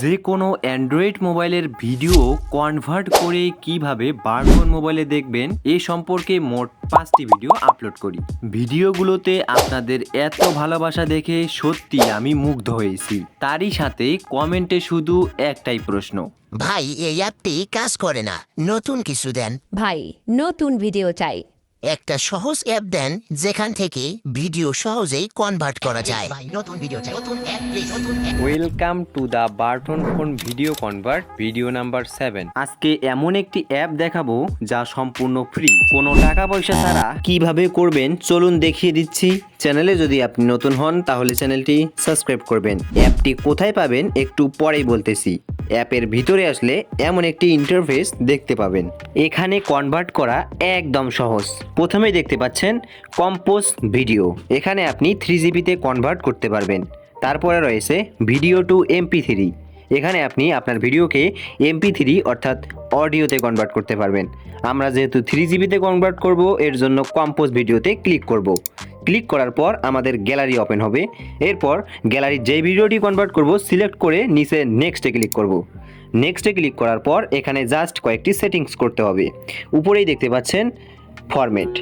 যে কোনো অ্যান্ড্রয়েড মোবাইলের ভিডিও কনভার্ট করে কীভাবে বারফোন মোবাইলে দেখবেন এ সম্পর্কে মোট পাঁচটি ভিডিও আপলোড করি। ভিডিওগুলোতে আপনাদের এত ভালোবাসা দেখে সত্যি আমি মুগ্ধ হয়েছি। তারই সাথে কমেন্টে শুধু একটাই প্রশ্ন। ভাই এই অ্যাপটি কাজ করে না। নতুন কিছু দেন। ভাই নতুন ভিডিও চাই। একটা সহজ অ্যাপ দেন যেখান থেকে ভিডিও সহজেই কনভার্ট করা যায়। নতুন ভিডিও চাই নতুন অ্যাপ প্লিজ নতুন welcome to the Barton phone video convert video number seven আজকে এমন একটি অ্যাপ দেখাবো যা সম্পূর্ণ ফ্রি কোনো টাকা পয়সা ছাড়া কীভাবে করবেন চলুন দেখিয়ে দিচ্ছি। চ্যানেলে যদি আপনি নতুন হন, তাহলে চ্যানেলটি সাবস্ক্রাইব করবেন। অ্যাপটি কোথায় পাবেন একটু পরেই বলতেছি। অ্যাপের ভিতরে আসলে এমন একটি ইন্টারফেস দেখতে পাবেন। এখানে কনভার্ট করা একদম সহজ। প্রথমেই দেখতে পাচ্ছেন কম্পোজ ভিডিও এখানে আপনি থ্রি জিবিতে কনভার্ট করতে পারবেন। তারপরে রয়েছে ভিডিও টু এমপি থ্রি এখানে আপনি আপনার ভিডিওকে এমপি থ্রি অর্থাৎ অডিওতে কনভার্ট করতে পারবেন। আমরা যেহেতু থ্রি জিবিতে কনভার্ট করব, এর জন্য কম্পোজ ভিডিওতে ক্লিক করব। ক্লিক করার পর আমাদের গ্যালারি ওপেন হবে। এরপর গ্যালারির যে ভিডিওটি কনভার্ট করব, সিলেক্ট করে নিচে নেক্সটে ক্লিক করব। নেক্সটে ক্লিক করার পর এখানে জাস্ট কয়েকটি সেটিংস করতে হবে। উপরেই দেখতে পাচ্ছেন ফরম্যাট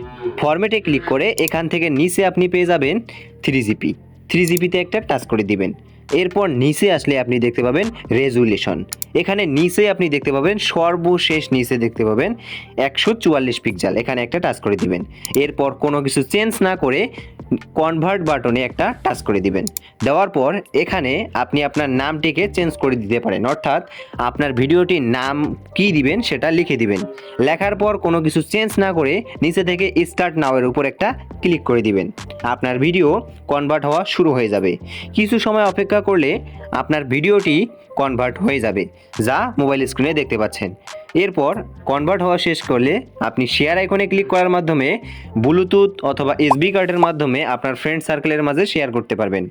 ফরম্যাটে ক্লিক করে এখান থেকে নিচে আপনি পেয়ে যাবেন থ্রি জিপি থ্রি জিবিতে একটা টাচ করে দিবেন। এরপর নিচে আসলে আপনি দেখতে পাবেন রেজুলেশন। এখানে নিচে আপনি দেখতে পাবেন সর্বশেষ নিচে দেখতে পাবেন একশো চুয়াল্লিশ পিক্সেল। এখানে একটা টাচ করে দিবেন। এরপর কোনো কিছু চেঞ্জ না করে কনভার্ট বাটনে একটা টাচ করে দিবেন। দেওয়ার পর এখানে আপনি আপনার নামটিকে চেঞ্জ করে দিতে পারেন। অর্থাৎ আপনার ভিডিওটির নাম কি দিবেন সেটা লিখে দিবেন। লেখার পর কোনো কিছু চেঞ্জ না করে নিচে থেকে স্টার্ট নাওয়ের উপর একটা ক্লিক করে দিবেন। আপনার ভিডিও কনভার্ট হওয়া শুরু হয়ে যাবে। কিছু সময় অপেক্ষা করলে আপনার ভিডিওটি কনভার্ট হয়ে যাবে। যা মোবাইল স্ক্রিনে দেখতে পাচ্ছেন। এরপর কনভার্ট হওয়া শেষ করলে আপনি শেয়ার আইকনে ক্লিক করার মাধ্যমে ব্লুটুথ অথবা এসবি কার্ডের মাধ্যমে আপনার ফ্রেন্ড সার্কেলের মাঝে শেয়ার করতে পারবেন,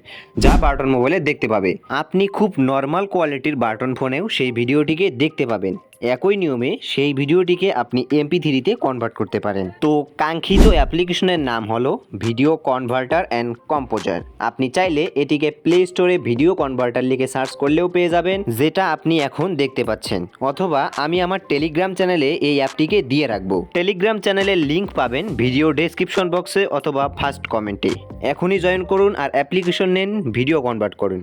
যা বাটন মোবাইলে দেখতে পাবে। আপনি খুব নর্মাল কোয়ালিটির বাটন ফোনেও সেই ভিডিওটিকে দেখতে পাবেন। একই নিয়মে সেই ভিডিওটিকে আপনি এমপি থ্রিতে কনভার্ট করতে পারেন। তো কাঙ্ক্ষিত অ্যাপ্লিকেশনের নাম হলো ভিডিও কনভার্টার অ্যান্ড কম্পোজার আপনি চাইলে এটিকে প্লে স্টোরে ভিডিও কনভার্টার লিখে সার্চ করলেও পেয়ে যাবেন, যেটা আপনি এখন দেখতে পাচ্ছেন। অথবা আমি আমার টেলিগ্রাম চ্যানেলে এই অ্যাপটিকে দিয়ে রাখব। টেলিগ্রাম চ্যানেলের লিংক পাবেন ভিডিও ডেসক্রিপশন বক্সে অথবা ফার্স্ট কমেন্টে এখনই জয়েন করুন আর অ্যাপ্লিকেশন নেন ভিডিও কনভার্ট করুন।